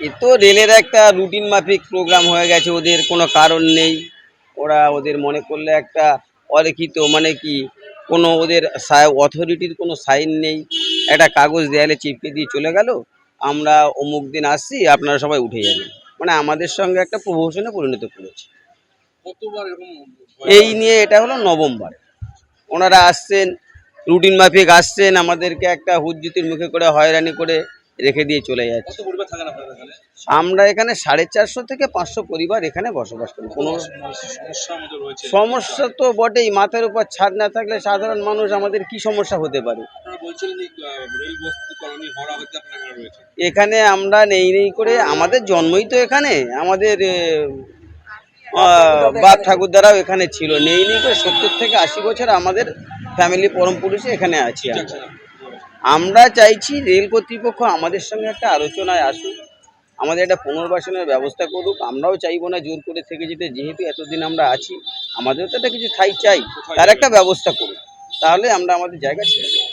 এ তো রেলের একটা রুটিন মাফিক প্রোগ্রাম হয়ে গেছে ওদের কোনো কারণ নেই। ওরা ওদের মনে করলে একটা অলিখিত মানে কি কোনো ওদের অথরিটির কোনো সাইন নেই। একটা কাগজ দেয়ালে চিপকে দিয়ে চলে গেল আমরা অমুক দিন আসছি আপনারা সবাই উঠে যাবেন। মানে আমাদের সঙ্গে একটা প্রহসনে পরিণত করেছে। এই নিয়ে এটা হলো নবমবার ওনারা আসছেন রুটিন মাফিক আসছেন আমাদেরকে একটা হুজ্জুতির মুখে করে হয়রানি করে রেখে দিয়ে চলে যাচ্ছে। আমরা এখানে সাড়ে চারশো থেকে পাঁচশো পরিবার এখানে বসবাস করি। কোনো সমস্যা তো বটেই মাথার উপর ছাদ না থাকলে সাধারণ মানুষ আমাদের কি সমস্যা হতে পারে? এখানে আমরা নেই নেই করে আমাদের জন্মই তো এখানে। আমাদের বাপ ঠাকুরদারাও এখানে ছিল। নেই নেই করে সত্তর থেকে আশি বছর আমাদের ফ্যামিলি পরম পুরুষে এখানে আছি। আমরা। আমরা চাইছি রেল কর্তৃপক্ষ আমাদের সঙ্গে একটা আলোচনায় আসুক, আমাদের একটা পুনর্বাসনের ব্যবস্থা করুক, আমরাও চাইব না জোর করে থেকে যেতে, যেহেতু এতদিন আমরা আছি, আমাদেরও তো একটা কিছু ঠাই চাই, তার একটা ব্যবস্থা করুক, তাহলে আমরা আমাদের জায়গা ছেড়ে